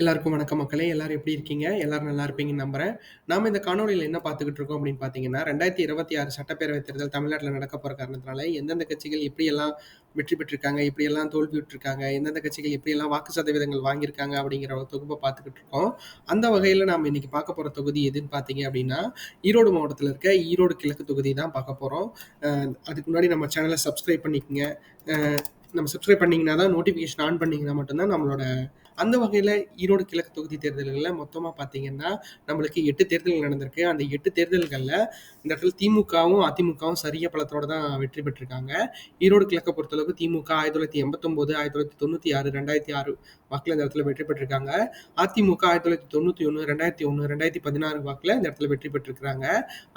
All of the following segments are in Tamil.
எல்லாருக்கும் வணக்க மக்களே. எல்லாரும் எப்படி இருக்கீங்க? எல்லாரும் நல்லா இருப்பீங்கன்னு நம்புறேன். நாம இந்த காணொலியில் என்ன பார்த்துக்கிட்டு இருக்கோம் அப்படின்னு பார்த்தீங்கன்னா ரெண்டாயிரத்தி இருபத்தி ஆறு சட்டப்பேரவை தேர்தல் தமிழ்நாட்டில் நடக்க போகிற காரணத்தினால எந்தெந்த கட்சிகள் எப்படியெல்லாம் வெற்றி பெற்றிருக்காங்க எப்படியெல்லாம் தோல்வி விட்டுருக்காங்க எந்தெந்த கட்சிகள் எப்படியெல்லாம் வாக்கு சதவீதங்கள் வாங்கியிருக்காங்க அப்படிங்கிற ஒரு தொகுப்பை பார்த்துக்கிட்டு இருக்கோம். அந்த வகையில் நாம் இன்னைக்கு பார்க்க போகிற தொகுதி எதுன்னு பார்த்தீங்க அப்படின்னா ஈரோடு மாவட்டத்தில் இருக்க ஈரோடு கிழக்கு தொகுதி தான் பார்க்க போகிறோம் அதுக்கு முன்னாடி நம்ம சேனலை சப்ஸ்கிரைப் பண்ணிக்கோங்க. நம்ம சப்ஸ்கிரைப் பண்ணிங்கன்னா தான் நோட்டிஃபிகேஷன் ஆன் பண்ணிங்கன்னா மட்டும்தான் நம்மளோட அந்த வகையில் ஈரோடு கிழக்கு தொகுதி தேர்தல்களில் மொத்தமாக பார்த்தீங்கன்னா நம்மளுக்கு எட்டு தேர்தல்கள் நடந்திருக்கு. அந்த எட்டு தேர்தல்களில் இந்த இடத்துல திமுகவும் அதிமுகவும் சரிய பலத்தோட தான் வெற்றி பெற்றிருக்காங்க. ஈரோடு கிழக்கை பொறுத்தளவுக்கு திமுக ஆயிரத்தி தொள்ளாயிரத்தி எண்பத்தொம்போது ஆயிரத்தி தொள்ளாயிரத்தி தொண்ணூற்றி ஆறு ரெண்டாயிரத்தி ஆறு வாக்கில் இந்த இடத்துல வெற்றி பெற்றிருக்காங்க. அதிமுக ஆயிரத்தி தொள்ளாயிரத்தி தொண்ணூற்றி ஒன்று ரெண்டாயிரத்தி ஒன்று ரெண்டாயிரத்தி பதினாறு வாக்கில் இந்த இடத்துல வெற்றி பெற்றிருக்காங்க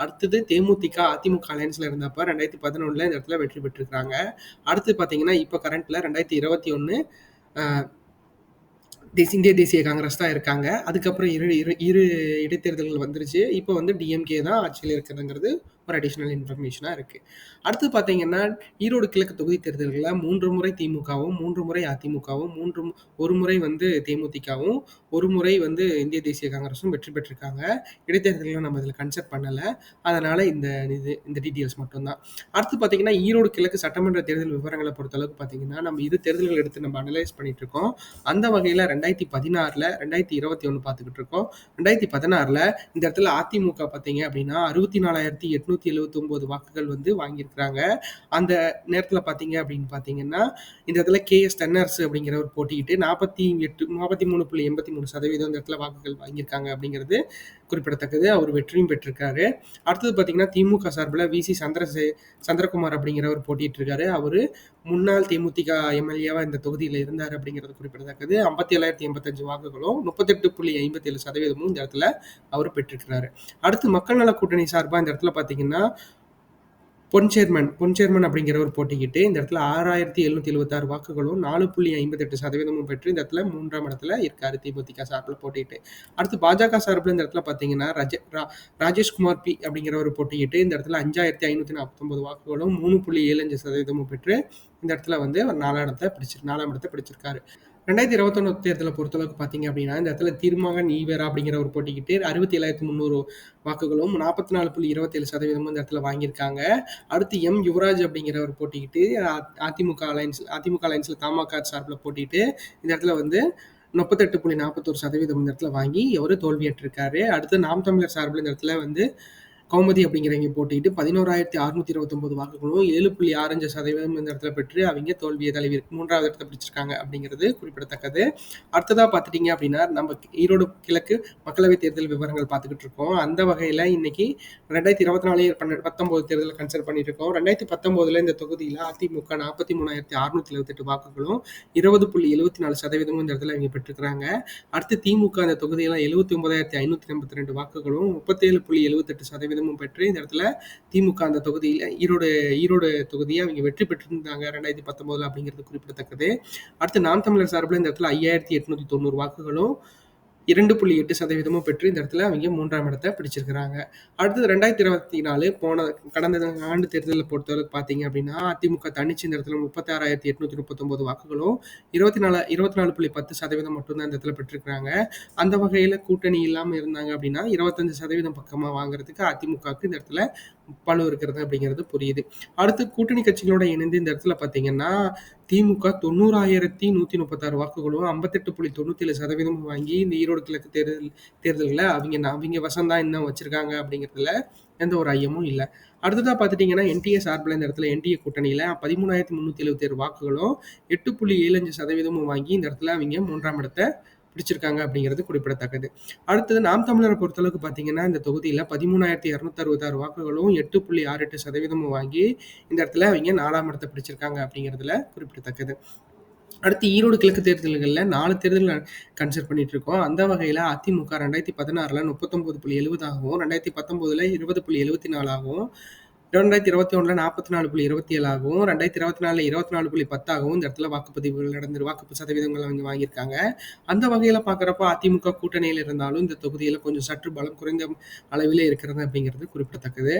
அடுத்தது தேமுதிக அதிமுக அலையன்ஸில் இருந்தப்ப ரெண்டாயிரத்தி பதினொன்றில் இந்த இடத்துல வெற்றி பெற்றிருக்காங்க அடுத்து பார்த்தீங்கன்னா இப்போ கரண்ட்டில் ரெண்டாயிரத்தி இருபத்தி ஒன்று தேசிய இந்திய தேசிய காங்கிரஸ் தான் இருக்காங்க. அதுக்கப்புறம் இரு இரு இரு இடைத்தேர்தல்கள் வந்துருச்சு. இப்போ வந்து டிஎம்கே தான் ஆட்சியில் இருக்கிறதுங்கிறது ஒரு அடிஷ்னல் இன்ஃபர்மேஷனாக இருக்குது அடுத்து பார்த்தீங்கன்னா ஈரோடு கிழக்கு தொகுதி தேர்தல்களில் மூன்று முறை திமுகவும் மூன்று முறை அதிமுகவும் மூன்று ஒரு முறை வந்து தேமுதிகவும் ஒரு முறை வந்து இந்திய தேசிய காங்கிரஸும் வெற்றி பெற்றிருக்காங்க. இடைத்தேர்தல்களை நம்ம இதில் கன்சிடர் பண்ணலை. அதனால் இந்த இது இந்த டீட்டெயில்ஸ் மட்டும்தான். அடுத்து பார்த்தீங்கன்னா ஈரோடு கிழக்கு சட்டமன்ற தேர்தல் விவரங்களை பொறுத்தளவுக்கு பார்த்தீங்கன்னா நம்ம இரு தேர்தல்கள் எடுத்து நம்ம அனலைஸ் பண்ணிட்டு இருக்கோம். அந்த வகையில் ரெண்டாயிரத்தி பதினாறில் ரெண்டாயிரத்தி இருபத்தி ஒன்று பார்த்துக்கிட்டு இருக்கோம். ரெண்டாயிரத்தி பதினாறில் இந்த இடத்துல அதிமுக பார்த்தீங்க அப்படின்னா அறுபத்தி நாலாயிரத்தி எட்நூத்தி எழுபத்தி ஒன்பது வாக்குகள் வந்து வாங்கியிருக்கிறாங்க. அந்த நேரத்தில் பார்த்தீங்க அப்படின்னு பார்த்தீங்கன்னா இந்த இடத்துல கேஎஸ் டன்னர்ஸ் அப்படிங்கிறவர் போட்டிக்கிட்டு நாற்பத்தி எட்டு நாற்பத்தி மூணு புள்ளி எண்பத்தி மூணு சதவீதம் இந்த இடத்துல வாக்குகள் வாங்கியிருக்காங்க அப்படிங்கிறது குறிப்பிடத்தக்கது. அவர் வெற்றியும் பெற்றிருக்காரு. அடுத்தது பார்த்தீங்கன்னா திமுக சார்பில் விசி சந்திரசே சந்திரகுமார் அப்படிங்கிறவர் போட்டிட்டு இருக்காரு அவர் முன்னாள் தேமுதிக எம்எல்ஏவா இந்த தொகுதியில் இருந்தார் அப்படிங்கிறது குறிப்பிடத்தக்கது. ஐம்பத்தி ஏழாயிரத்தி எண்பத்தஞ்சு வாக்குகளும் முப்பத்தெட்டு புள்ளி ஐம்பத்தி ஏழு சதவீதமும் இந்த இடத்துல அவர் பெற்றிருக்கிறாரு. அடுத்து மக்கள் நல கூட்டணி சார்பாக இந்த இடத்துல பார்த்தீங்கன்னா பொன் சேர்மன் பொன் சேர்மன் அப்படிங்கிறவர் போட்டிக்கிட்டு இந்த இடத்துல ஆறாயிரத்தி எழுநூத்தி எழுபத்தாறு வாக்குகளும் நாலு புள்ளி ஐம்பத்தெட்டு சதவீதமும் பெற்று இந்த இடத்துல மூன்றாம் இடத்துல இருக்காரு தேமுதிக சார்பில் போட்டிக்கிட்டு அடுத்து பாஜக சார்பில் இந்த இடத்துல பார்த்தீங்கன்னா ரஜ ரா- ராஜேஷ்குமார் பி அப்படிங்கிறவர் போட்டிக்கிட்டு இந்த இடத்துல அஞ்சாயிரத்தி ஐநூற்றி நாற்பத்தொம்பது வாக்குகளும் மூணு புள்ளி ஏழு அஞ்சு சதவீதமும் பெற்று இந்த இடத்துல வந்து ஒரு நாலாம் இடத்தை பிடிச்சிரு நாலாம் இடத்தை பிடிச்சிருக்காரு. ரெண்டாயிரத்தி இருபத்தொன்னு தேர்தலை பொறுத்தளவுக்கு பார்த்தீங்க அப்படின்னா இந்த இடத்துல திருமகன் ஈவேரா அப்படிங்கிற ஒரு போட்டிக்கிட்டு அறுபத்தி ஏழாயிரத்தி முந்நூறு வாக்குகளும் நாற்பத்தி நாலு புள்ளி இருபத்தேழு சதவீதமும் இந்த இடத்துல வாங்கியிருக்காங்க. அடுத்து எம் யுவராஜ் அப்படிங்கிற ஒரு போட்டிக்கிட்டு அதிமுக அலைன்ஸ் அதிமுக அலைன்ஸில் தமாக சார்பில் போட்டிட்டு இந்த இடத்துல வந்து முப்பத்தெட்டு புள்ளி நாற்பத்தோரு சதவீதம் இந்த இடத்துல வாங்கி அவர் தோல்வியற்றிருக்காரு. அடுத்து நாம் தமிழர் சார்பில் இந்த இடத்துல வந்து கௌமதி அப்படிங்கிறவங்க போட்டிட்டு பதினோராயிரத்தி அறுநூத்தி இருபத்தொன்பது வாக்குகளும் ஏழு புள்ளி ஆறஞ்சு சதவீதம் இந்த இடத்துல பெற்று அவங்க தோல்வியை தழுவி மூன்றாவது இடத்தை பிடிச்சிருக்காங்க அப்படிங்கிறது குறிப்பிடத்தக்கது. அடுத்ததா பார்த்துட்டீங்க அப்படின்னா நம்ம ஈரோடு கிழக்கு மக்களவைத் தேர்தல் விவரங்கள் பார்த்துக்கிட்டு இருக்கோம். அந்த வகையில் இன்னைக்கு ரெண்டாயிரத்தி இருபத்தி நாலு பன்னெண்டு பத்தொம்போது தேர்தல் கன்சிடர் பண்ணிட்டு இருக்கோம். ரெண்டாயிரத்தி பத்தொன்பதுல இந்த தொகுதியில் அதிமுக நாற்பத்தி மூணாயிரத்தி அறுநூத்தி எழுபத்தெட்டு வாக்குகளும் இருபது புள்ளி எழுபத்தி நாலு சதவீதமும் இந்த இடத்துல இவங்க பெற்றிருக்கிறாங்க. அடுத்து திமுக அந்த தொகுதியெல்லாம் எழுபத்தி ஒன்பதாயிரத்தி ஐநூற்றி எண்பத்தி ரெண்டு வாக்குகளும் முப்பத்தேழு புள்ளி எழுபத்தெட்டு கடிதமும் பெற்று இந்த இடத்துல திமுக அந்த தொகுதியில் ஈரோடு ஈரோடு தொகுதியை அவங்க வெற்றி பெற்றிருந்தாங்க ரெண்டாயிரத்தி பத்தொம்போதுல அப்படிங்கிறது குறிப்பிடத்தக்கது. அடுத்து நாம் தமிழர் சார்பில் இந்த இடத்துல ஐயாயிரத்தி எட்நூத்தி தொண்ணூறு வாக்குகளும் இரண்டு புள்ளி எட்டு சதவீதமும் பெற்று இந்த இடத்துல அவங்க மூன்றாம் இடத்தை பிடிச்சிருக்கிறாங்க. அடுத்தது ரெண்டாயிரத்தி இருபத்தி நாலு போன கடந்த ஆண்டு தேர்தலில் பொறுத்தவரைக்கும் பார்த்தீங்க அப்படின்னா அதிமுக தனிச்சு இந்த இடத்துல முப்பத்தாறாயிரத்தி எட்நூத்தி முப்பத்தொன்பது வாக்குகளும் இருபத்தி நாலு இருபத்தி நாலு புள்ளி பத்து சதவீதம் மட்டும்தான் இந்த இடத்துல பெற்றிருக்கிறாங்க. அந்த வகையில் கூட்டணி இல்லாமல் இருந்தாங்க அப்படின்னா இருபத்தஞ்சு சதவீதம் பக்கமாக வாங்குறதுக்கு அதிமுகவுக்கு இந்த இடத்துல பலு இருக்கிறது அப்படிங்கிறது புரியுது. அடுத்து கூட்டணி கட்சிகளோட இணைந்து இந்த இடத்துல பார்த்தீங்கன்னா திமுக தொண்ணூறாயிரத்தி நூற்றி முப்பத்தாறு வாக்குகளும் ஐம்பத்தெட்டு புள்ளி தொண்ணூற்றி ஏழு சதவீதமும் வாங்கி இந்த ஈரோடு கிழக்கு தேர்தல் தேர்தலில் அவங்க அவங்க வசம் தான் இன்னும் வச்சிருக்காங்க அப்படிங்கிறதுல எந்த ஒரு ஐயமும் இல்லை. அடுத்ததாக பார்த்துட்டிங்கன்னா என்டிஏ சார்பில் இந்த இடத்துல என்டிஏ கூட்டணியில் பதிமூணாயிரத்தி முந்நூற்றி எழுபத்தேழு வாக்குகளும் எட்டு புள்ளி ஏழு அஞ்சு சதவீதமும் வாங்கி இந்த இடத்துல அவங்க மூன்றாம் இடத்தை பிடிச்சிருக்காங்க அப்படிங்கிறது குறிப்பிடத்தக்கது. அடுத்தது நாம் தமிழரை பொறுத்தளவுக்கு பார்த்தீங்கன்னா இந்த தொகுதியில் பதிமூணாயிரத்தி இரநூத்தி அறுபத்தாறு வாக்குகளும் எட்டு புள்ளி ஆறு எட்டு சதவீதமும் வாங்கி இந்த இடத்துல அவங்க நாலாம் இடத்தை பிடிச்சிருக்காங்க அப்படிங்கிறதுல குறிப்பிடத்தக்கது. அடுத்து ஈரோடு கிழக்கு தேர்தல்களில் நாலு தேர்தல் கன்சிடர் பண்ணிட்டு இருக்கோம் அந்த வகையில் அதிமுக ரெண்டாயிரத்தி பதினாறில் முப்பத்தொம்போது புள்ளி எழுபதாகவும் ரெண்டாயிரத்தி பத்தொம்போதில் இருபது புள்ளி எழுபத்தி நாலாகவும் ரெண்டாயிரத்தி இருபத்தி ஒன்றில் நாற்பத்தி நாலு புள்ளி இருபத்தி ஏழாகவும் ரெண்டாயிரத்தி இருபத்தி நாலுல இருபத்தி நாலு புள்ளி பத்தாகவும் இந்த இடத்துல வாக்குப்பதிவுகள் நடந்து வாக்கு சதவீதங்கள் வந்து வாங்கியிருக்காங்க. அந்த வகையில பார்க்குறப்ப அதிமுக கூட்டணியில் இருந்தாலும் இந்த தொகுதியில கொஞ்சம் சற்று பலம் குறைந்த அளவிலே இருக்கிறது அப்படிங்கிறது குறிப்பிடத்தக்கது.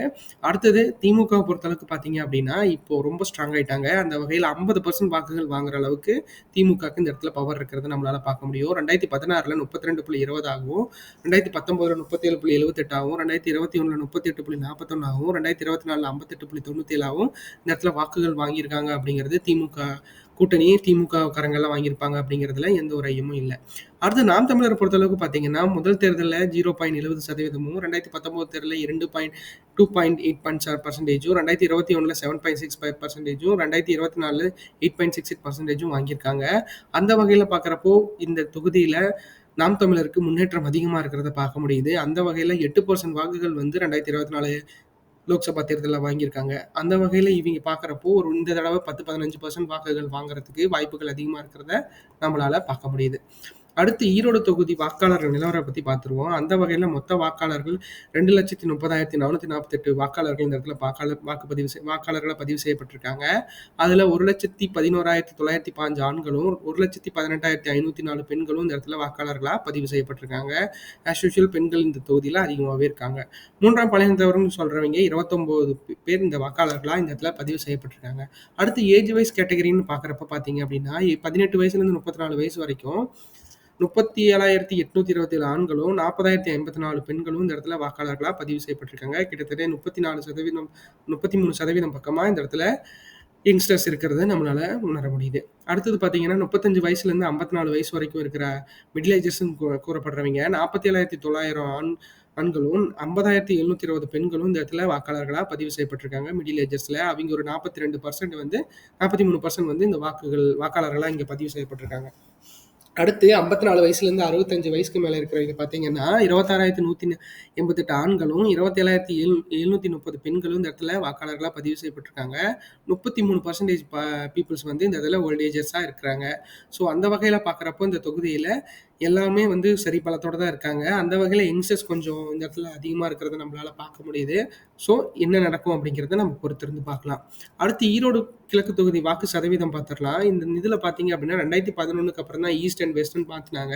அடுத்தது திமுக பொறுத்தளவுக்கு பாத்தீங்க அப்படின்னா இப்போ ரொம்ப ஸ்ட்ராங் ஆயிட்டாங்க. அந்த வகையில் ஐம்பது பர்சன்ட் வாக்குகள் வாங்குற அளவுக்கு திமுகக்கு இந்த இடத்துல பவர் இருக்கிறது நம்மளால பார்க்க முடியும். ரெண்டாயிரத்தி பதினாறுல முப்பத்தி ரெண்டு புள்ளி இருபதாகவும் ரெண்டாயிரத்தி பத்தொன்பதுல முப்பத்தி ஏழு புள்ளி எழுபத்தெட்டாகவும் ரெண்டாயிரத்தி இருபத்தி ஒன்றில் முப்பத்தி எட்டு புள்ளி நாற்பத்தொன்னாகவும் ரெண்டாயிரத்தி இருபத்தி நாலுல ஐம்பத்தெட்டு புள்ளி தொண்ணூத்தி ஏழாவும் இந்த இடத்துல வாக்குகள் வாங்கியிருக்காங்க அப்படிங்கிறது திமுக கூட்டணி திமுக காரங்கெல்லாம் வாங்கியிருப்பாங்க அப்படிங்கிறதுல எந்த ஒரு ஐயமும் இல்லை. அடுத்து நாம் தமிழர் பொறுத்தளவுக்கு பார்த்தீங்கன்னா முதல் தேர்தலில் ஜீரோ பாயிண்ட் எழுபது சதவீதமும் ரெண்டாயிரத்தி பத்தொன்பது தேர்தலில் இரண்டு point two point eight point sir பர்சன்டேஜும் ரெண்டாயிரத்தி இருபத்தி ஒன்றில் செவன் பாயிண்ட் சிக்ஸ் ஃபைவ் பர்சன்டேஜும் ரெண்டாயிரத்தி இருபத்தி நாலு எயிட் பாயிண்ட் சிக்ஸ் எயிட் பர்சன்டேஜும் வாங்கியிருக்காங்க. அந்த வகையில் பார்க்குறப்போ இந்த தொகுதியில் நாம் தமிழருக்கு முன்னேற்றம் அதிகமாக இருக்கிறத பார்க்க முடியுது. அந்த வகையில் எட்டு பர்சன்ட் வாக்குகள் வந்து ரெண்டாயிரத்தி இருபத்தி நாலு லோக்சபா தேர்தலில் வாங்கியிருக்காங்க. அந்த வகையில் இவங்க பார்க்குறப்போ ஒரு இந்த தடவை பத்து பதினஞ்சு பர்சன்ட் வாக்குகள் வாங்குறதுக்கு வாய்ப்புகள் அதிகமாக இருக்கிறத நம்மளால் பார்க்க முடியுது. அடுத்து ஈரோடு தொகுதி வாக்காளர்கள் நிலவரம் பற்றி பார்த்துருவோம். அந்த வகையில் மொத்த வாக்காளர்கள் ரெண்டு லட்சத்தி முப்பதாயிரத்தி நானூற்றி நாற்பத்தெட்டு வாக்காளர்கள் இந்த இடத்துல வாக்காளர் வாக்குப்பதிவு வாக்காளர்களை பதிவு செய்யப்பட்டிருக்காங்க. அதில் ஒரு லட்சத்தி பதினோராயிரத்தி தொள்ளாயிரத்தி பாஞ்சு ஆண்களும் ஒரு லட்சத்தி பதினெட்டாயிரத்தி ஐநூற்றி நாலு பெண்களும் இந்த இடத்துல வாக்காளர்களாக பதிவு செய்யப்பட்டிருக்காங்க. ஆஸ் யூஷுவல் பெண்கள் இந்த தொகுதியில் அதிகமாகவே இருக்காங்க. மூன்றாம் பழையந்தவர்னு சொல்கிறவங்க இருபத்தொம்போது பேர் இந்த வாக்காளர்களாக இந்த இடத்துல பதிவு செய்யப்பட்டிருக்காங்க. அடுத்து ஏஜ் வைஸ் கேட்டகரின்னு பார்க்குறப்ப பார்த்தீங்க அப்படின்னா பதினெட்டு வயசுலேருந்து முப்பத்தி நாலு வயசு வரைக்கும் முப்பத்தி ஏழாயிரத்தி எட்நூத்தி இருபத்தி ஏழு ஆண்களும் நாற்பதாயிரத்தி ஐம்பத்தி நாலு பெண்களும் இந்த இடத்துல வாக்காளர்களாக பதிவு செய்யப்பட்டிருக்காங்க. கிட்டத்தட்ட முப்பத்தி நாலு சதவீதம் முப்பத்தி மூணு சதவீதம் பக்கமாக இந்த இடத்துல யங்ஸ்டர்ஸ் இருக்கிறத நம்மளால உணர முடியுது. அடுத்தது பார்த்தீங்கன்னா முப்பத்தஞ்சு வயசுலேருந்து ஐம்பத்தி நாலு வயசு வரைக்கும் இருக்கிற மிடில் ஏஜஸ்ன்னு கூறப்படுறவங்க நாற்பத்தி ஏழாயிரத்தி தொள்ளாயிரம் ஆண் ஆண்களும் ஐம்பதாயிரத்தி எழுநூத்தி இருபது பெண்களும் இந்த இடத்துல வாக்காளர்களாக பதிவு செய்யப்பட்டிருக்காங்க மிடில் ஏஜஸ்ல அவங்க ஒரு நாற்பத்தி ரெண்டு பர்சன்ட் வந்து நாற்பத்தி மூணு பர்சன்ட் வந்து இந்த வாக்குகள் வாக்காளர்களாக இங்கே பதிவு செய்யப்பட்டிருக்காங்க. அடுத்து ஐம்பத்தி நாலு வயசுலேருந்து அறுபத்தஞ்சு வயசுக்கு மேலே இருக்கிறவங்க பார்த்தீங்கன்னா இருபத்தாறாயிரத்தி நூற்றி எண்பத்தெட்டு ஆண்களும் இருபத்தேழாயிரத்தி எழு எழுநூற்றி முப்பது பெண்களும் இந்த இடத்துல வாக்காளர்களாக பதிவு செய்யப்பட்டிருக்காங்க. முப்பத்தி மூணு பர்சன்டேஜ் பீப்புள்ஸ் வந்து இந்த இதில் ஓல்டேஜஸாக இருக்கிறாங்க. ஸோ அந்த வகையில் பார்க்குறப்போ இந்த தொகுதியில் எல்லாமே வந்து சரி பலத்தோட தான் இருக்காங்க. அந்த வகையில் யங்ஸ்டர்ஸ் கொஞ்சம் இந்த இடத்துல அதிகமாக இருக்கிறத நம்மளால் பார்க்க முடியுது. ஸோ என்ன நடக்கும் அப்படிங்கிறத நம்ம பொறுத்திருந்து பார்க்கலாம். அடுத்து ஈரோடு கிழக்கு தொகுதி வாக்கு சதவீதம் பார்த்துடலாம். இந்த இதில் பார்த்தீங்க அப்படின்னா ரெண்டாயிரத்தி பதினொன்றுக்கு அப்புறம் தான் ஈஸ்ட் அண்ட் வெஸ்டர்ன் பார்த்துனாங்க.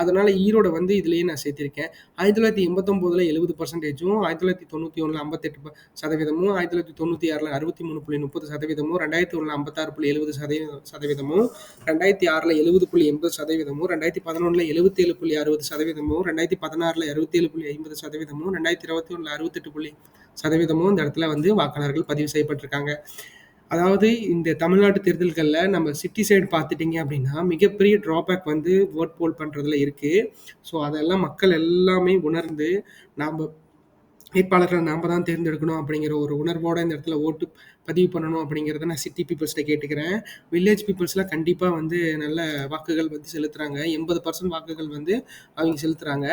அதனால ஈரோட வந்து இதுலேயே நான் சேர்த்திருக்கேன். ஆயிரத்தி தொள்ளாயிரத்தி எண்பத்தொம்போதில் எழுபது பர்சன்டேஜும் ஆயிரத்தி தொள்ளாயிரத்தி தொண்ணூற்றி ஒன்றில் ஐம்பத்தெட்டு சதவீதமும் ஆயிரத்தி தொள்ளாயிரத்தி தொண்ணூற்றி ஆறில் அறுபத்தி மூணு புள்ளி முப்பது சதவீதமும் ரெண்டாயிரத்தி ஒன்றில் ஐம்பத்தாறு புள்ளி எழுபது சதவீதம் சதவீதமும் ரெண்டாயிரத்தி ஆறில் எழுபது புள்ளி எண்பது சதவீதமும் ரெண்டாயிரத்தி பதினொன்று பதினொன்றில் எழுபத்தேழு புள்ளி அறுபது சதவீதமும் ரெண்டாயிரத்தி பதினாறில் அறுபத்தேழு புள்ளி ஐம்பது சதவீதமும் ரெண்டாயிரத்தி இருபத்தி ஒன்றில் அறுபத்தெட்டு புள்ளி சதவீதமும் இந்த இடத்துல வந்து வாக்காளர்கள் பதிவு செய்யப்பட்டிருக்காங்க. அதாவது இந்த தமிழ்நாட்டு தேர்தல்களில் நம்ம சிட்டி சைடு பார்த்துட்டிங்க அப்படின்னா மிகப்பெரிய ட்ராபேக் வந்து ஓட் போல் பண்ணுறதுல இருக்குது ஸோ அதெல்லாம் மக்கள் எல்லாமே உணர்ந்து நாம் வேட்பாளர்களை நாம் தான் தேர்ந்தெடுக்கணும் அப்படிங்கிற ஒரு உணர்வோடு இந்த இடத்துல ஓட்டு பதிவு பண்ணணும் அப்படிங்கிறத நான் சிட்டி பீப்புள்ஸ்கிட்ட கேட்டுக்கிறேன். வில்லேஜ் பீப்புள்ஸ்லாம் கண்டிப்பாக வந்து நல்ல வாக்குகள் வந்து செலுத்துகிறாங்க எண்பது பர்சன்ட் வாக்குகள் வந்து அவங்க செலுத்துகிறாங்க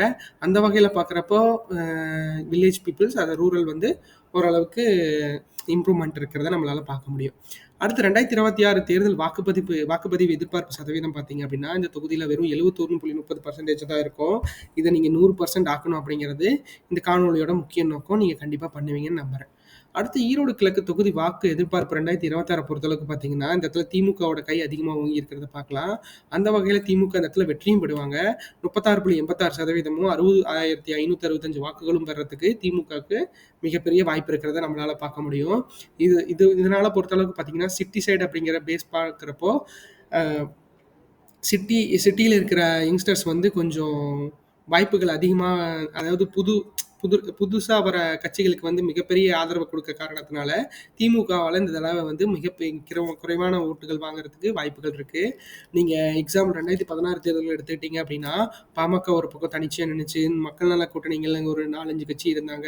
அந்த வகையில் பார்க்குறப்போ வில்லேஜ் பீப்புள்ஸ் அதை ரூரல் வந்து ஓரளவுக்கு இம்ப்ரூவ்மெண்ட் இருக்கிறத நம்மளால் பார்க்க முடியும். அடுத்து ரெண்டாயிரத்தி இருபத்தி ஆறு தேர்தல் வாக்குப்பதிவு வாக்குப்பதிவு எதிர்பார்ப்பு சதவீதம் பார்த்தீங்க அப்படின்னா இந்த தொகுதியில் வெறும் எழுபத்தோரு புள்ளி முப்பது பர்சன்டேஜ் தான் இருக்கும். இதை நீங்கள் நூறு பர்சன்ட் ஆக்கணும் அப்படிங்கிறது இந்த காணொலியோட முக்கிய நோக்கம். நீங்கள் கண்டிப்பாக பண்ணுவீங்கன்னு நம்புகிறேன் அடுத்து ஈரோடு கிழக்கு தொகுதி வாக்கு எதிர்பார்ப்பு ரெண்டாயிரத்தி இருபத்தாறு பொறுத்தளவுக்கு பார்த்தீங்கன்னா இந்த இடத்துல திமுகவோட கை அதிகமாக ஓங்கி இருக்கிறத பார்க்கலாம். அந்த வகையில் திமுக இந்த இடத்துல வெற்றியும் பெறுவாங்க. முப்பத்தாறு புள்ளி எண்பத்தாறு சதவீதமும் அறுபது ஆயிரத்தி ஐநூற்றி அறுபத்தஞ்சு வாக்குகளும் பெறத்துக்கு திமுகவுக்கு மிகப்பெரிய வாய்ப்பு இருக்கிறத நம்மளால பார்க்க முடியும். இது இது இதனால பொறுத்தளவுக்கு பார்த்தீங்கன்னா சிட்டி சைடு அப்படிங்கிற பேஸ் பார்க்குறப்போ சிட்டி சிட்டியில் இருக்கிற யங்ஸ்டர்ஸ் வந்து கொஞ்சம் வாய்ப்புகள் அதிகமாக அதாவது புது புது புதுசாக வர கட்சிகளுக்கு வந்து மிகப்பெரிய ஆதரவு கொடுக்க காரணத்தினால திமுகவால் இந்த தடவை வந்து மிக குறைவான ஓட்டுகள் வாங்குறதுக்கு வாய்ப்புகள் இருக்கு. நீங்க எக்ஸாம்பிள் ரெண்டாயிரத்தி பதினாறு தேர்தல் எடுத்துக்கிட்டீங்க அப்படின்னா பாமக ஒரு பக்கம் தனிச்சையாக நினைச்சு மக்கள் நல கூட்டணிகள் ஒரு நாலஞ்சு கட்சி இருந்தாங்க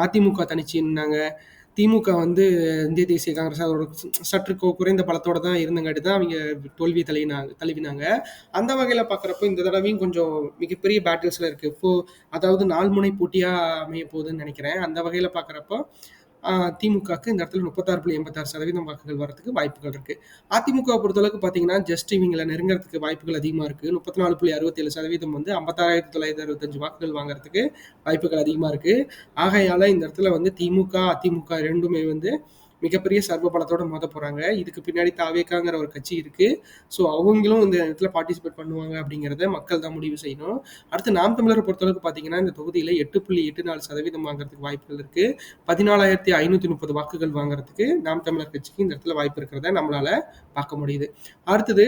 அதிமுக தனிச்சு இருந்தாங்க திமுக வந்து இந்திய தேசிய காங்கிரஸ் அதோட சற்று குறைந்த பலத்தோட தான் இருந்தங்காட்டி தான் அவங்க தோல்வி தழுவினாங்க தழுவினாங்க. அந்த வகையில் பார்க்குறப்போ இந்த தடவையும் கொஞ்சம் மிகப்பெரிய பேட்டில்ஸில் இருக்குது இப்போது அதாவது நாள் முனை போட்டியாக அமைய போகுதுன்னு நினைக்கிறேன். அந்த வகையில் பார்க்குறப்போ திமுகக்கு இந்த இடத்துல முப்பத்தாறு புள்ளி எண்பத்தாறு சதவீதம் வாக்குகள் வரதுக்கு வாய்ப்புகள் இருக்கு. அதிமுக பொறுத்தளவுக்கு பார்த்தீங்கன்னா ஜஸ்ட் இவங்களை நெருங்கிறதுக்கு வாய்ப்புகள் அதிகமாக இருக்கு. முப்பத்தி நாலு புள்ளி அறுபத்தேழு சதவீதம் வந்து ஐம்பத்தாறாயிரத்தி தொள்ளாயிரத்தி அறுபத்தஞ்சு வாக்குகள் வாங்குறதுக்கு வாய்ப்புகள் அதிகமாக இருக்கு. ஆகையால இந்த இடத்துல வந்து திமுக அதிமுக ரெண்டுமே வந்து மிகப்பெரிய சர்வ பலத்தோட மோத போறாங்க. இதுக்கு பின்னாடி தாவேக்காங்கிற ஒரு கட்சி இருக்கு. ஸோ அவங்களும் இந்த இடத்துல பார்ட்டிசிபேட் பண்ணுவாங்க அப்படிங்கிறத மக்கள் தான் முடிவு செய்யணும். அடுத்து நாம் தமிழரை பொறுத்தளவுக்கு பார்த்தீங்கன்னா இந்த தொகுதியில் எட்டு புள்ளி எட்டு நாலு சதவீதம் வாங்குறதுக்கு வாய்ப்புகள் இருக்கு. பதினாலாயிரத்தி ஐநூத்தி முப்பது வாக்குகள் வாங்குறதுக்கு நாம் தமிழர் கட்சிக்கு இந்த இடத்துல வாய்ப்பு இருக்கிறத நம்மளால பார்க்க முடியுது. அடுத்தது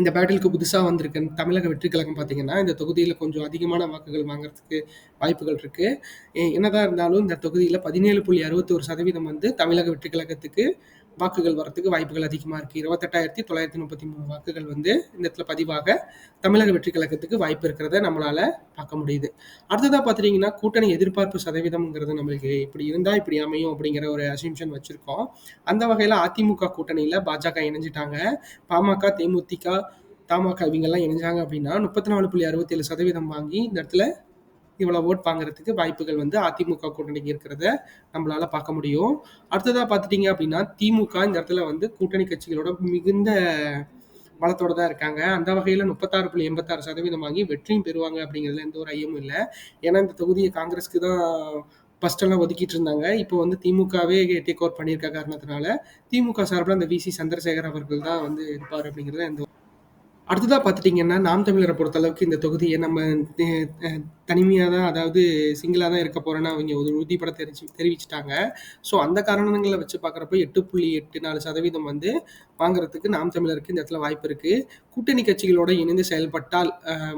இந்த பேட்டிலுக்கு புதுசாக வந்திருக்க. தமிழக வெற்றி கழகம் பார்த்தீங்கன்னா இந்த தொகுதியில் கொஞ்சம் அதிகமான வாக்குகள் வாங்குறதுக்கு வாய்ப்புகள் இருக்கு. என்னதான் இருந்தாலும் இந்த தொகுதியில் பதினேழு புள்ளி அறுபத்தோரு சதவீதம் வந்து தமிழக வெற்றி கழகத்துக்கு வாக்குகள் வரத்துக்கு வாய்ப்புகள் அதிகமாக இருக்குது இருபத்தெட்டாயிரத்தி தொள்ளாயிரத்தி முப்பத்தி மூணு வாக்குகள் வந்து இந்த இடத்துல பதிவாக தமிழக வெற்றி கழகத்துக்கு வாய்ப்பு இருக்கிறத நம்மளால பார்க்க முடியுது. அடுத்ததாக பார்த்துட்டிங்கன்னா கூட்டணி எதிர்பார்ப்பு சதவீதம்ங்கிறது நம்மளுக்கு இப்படி இருந்தால் இப்படி அமையும் அப்படிங்கிற ஒரு அசிம்ஷன் வச்சுருக்கோம். அந்த வகையில் அதிமுக கூட்டணியில் பாஜக இணைஞ்சிட்டாங்க. பாமக தேமுதிக தமாக இவங்கெல்லாம் இணைஞ்சாங்க அப்படின்னா முப்பத்தி நாலு புள்ளி அறுபத்தேழு சதவீதம் வாங்கி இந்த இடத்துல இவ்வளோ ஓட் வாங்குறதுக்கு வாய்ப்புகள் வந்து அதிமுக கூட்டணிக்கு இருக்கிறத நம்மளால பார்க்க முடியும். அடுத்ததாக பார்த்துட்டீங்க அப்படின்னா திமுக இந்த இடத்துல வந்து கூட்டணி கட்சிகளோட மிகுந்த பலத்தோட தான் இருக்காங்க. அந்த வகையில் முப்பத்தாறு புள்ளி எண்பத்தாறு சதவீதம் வாங்கி வெற்றியும் பெறுவாங்க அப்படிங்கிறதுல எந்த ஒரு ஐயமும் இல்லை. ஏன்னா இந்த தொகுதியை காங்கிரஸ்க்கு தான் ஃபஸ்ட்டெல்லாம் எல்லாம் ஒதுக்கிட்டு இருந்தாங்க. இப்போ வந்து திமுகவே டேக் ஓவர் பண்ணியிருக்க காரணத்தினால திமுக சார்பில் அந்த விசி சந்திரசேகர் அவர்கள் தான் வந்து இருப்பார் அப்படிங்கிறது எந்த அடுத்ததாக பார்த்துட்டிங்கன்னா நாம் தமிழரை பொறுத்தளவுக்கு இந்த தொகுதியை நம்ம தனிமையாக தான் அதாவது சிங்கிளாக தான் இருக்க போகிறேன்னு அவங்க ஒரு உறுதிப்பட தெரிஞ்சு தெரிவிச்சிட்டாங்க. ஸோ அந்த காரணங்களை வச்சு பார்க்குறப்ப எட்டு புள்ளி எட்டு நாலு சதவீதம் வந்து வாங்குறதுக்கு நாம் தமிழருக்கு இந்த இடத்துல வாய்ப்பு இருக்குது கூட்டணி கட்சிகளோடு இணைந்து செயல்பட்டால்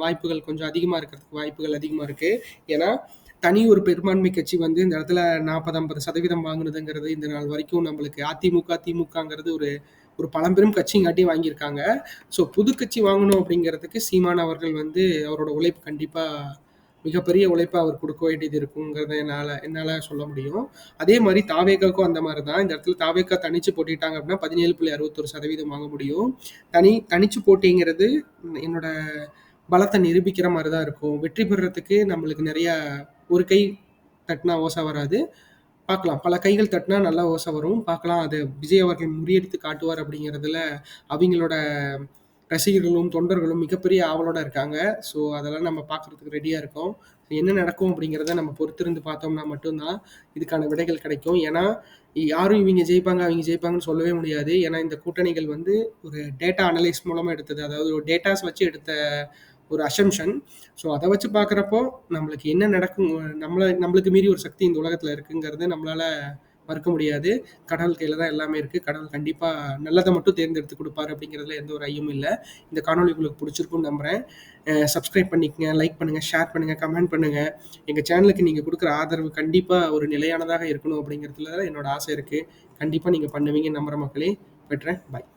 வாய்ப்புகள் கொஞ்சம் அதிகமாக இருக்கிறதுக்கு வாய்ப்புகள் அதிகமாக இருக்குது ஏன்னா தனி ஒரு பெரும்பான்மை கட்சி வந்து இந்த இடத்துல நாற்பது ஐம்பது சதவீதம் வாங்குனதுங்கிறது இந்த நாள் வரைக்கும் நம்மளுக்கு அதிமுக திமுகங்கிறது ஒரு ஒரு பழம்பெரும் கட்சிங்காட்டி வாங்கியிருக்காங்க. ஸோ புது கட்சி வாங்கணும் அப்படிங்கிறதுக்கு சீமான் அவர்கள் வந்து அவரோட உழைப்பு கண்டிப்பாக மிகப்பெரிய உழைப்பை அவர் கொடுக்க வேண்டியது இருக்குங்கிறத என்னால் என்னால் சொல்ல முடியும். அதே மாதிரி தாவேக்காக்கும் அந்த மாதிரி தான். இந்த இடத்துல தாவேக்கா தனிச்சு போட்டிட்டாங்க அப்படின்னா பதினேழு புள்ளி அறுபத்தொரு சதவீதம் வாங்க முடியும். தனி தனிச்சு போட்டிங்கிறது என்னோட பலத்தை நிரூபிக்கிற மாதிரி தான் இருக்கும். வெற்றி பெறுறதுக்கு நம்மளுக்கு நிறையா ஒரு கை தட்டினா ஓசை வராது. பார்க்கலாம். பல கைகள் தட்டினா நல்லா ஓசை வரும். பார்க்கலாம். அது விஜய் அவர்கள் முறியடித்து காட்டுவார் அப்படிங்கிறதுல அவங்களோட ரசிகர்களும் தொண்டர்களும் மிகப்பெரிய ஆவலோட இருக்காங்க. ஸோ அதெல்லாம் நம்ம பார்க்குறதுக்கு ரெடியாக இருக்கோம். என்ன நடக்கும் அப்படிங்கிறத நம்ம பொறுத்திருந்து பார்த்தோம்னா மட்டும்தான் இதுக்கான விடைகள் கிடைக்கும். ஏன்னா யாரும் இவங்க ஜெயிப்பாங்க அவங்க ஜெயிப்பாங்கன்னு சொல்லவே முடியாது. ஏன்னா இந்த கூட்டணிகள் வந்து ஒரு டேட்டா அனலைஸ் மூலமாக எடுத்தது. அதாவது ஒரு டேட்டாஸ் வச்சு எடுத்த ஒரு அசம்ஷன் ஸோ அதை வச்சு பார்க்குறப்போ நம்மளுக்கு என்ன நடக்கும் நம்மளை நம்மளுக்கு மீறி ஒரு சக்தி இந்த உலகத்தில் இருக்குங்கிறத நம்மளால் மறுக்க முடியாது. கடவுள் கையில் தான் எல்லாமே இருக்குது கடவுள் கண்டிப்பாக நல்லதை மட்டும் தேர்ந்தெடுத்து கொடுப்பாரு அப்படிங்கிறதுல எந்த ஒரு ஐயமும் இல்லை. இந்த காணொளி உங்களுக்கு பிடிச்சிருக்குன்னு நம்புகிறேன் சப்ஸ்கிரைப் பண்ணிக்கங்க லைக் பண்ணுங்கள் ஷேர் பண்ணுங்கள் கமெண்ட் பண்ணுங்கள் எங்கள் சேனலுக்கு நீங்கள் கொடுக்குற ஆதரவு கண்டிப்பாக ஒரு நிலையானதாக இருக்கணும் அப்படிங்கிறதுல தான் என்னோட ஆசை இருக்குது கண்டிப்பாக நீங்கள் பண்ணுவீங்க நம்புகிற மக்களே பெற்றேன். பாய்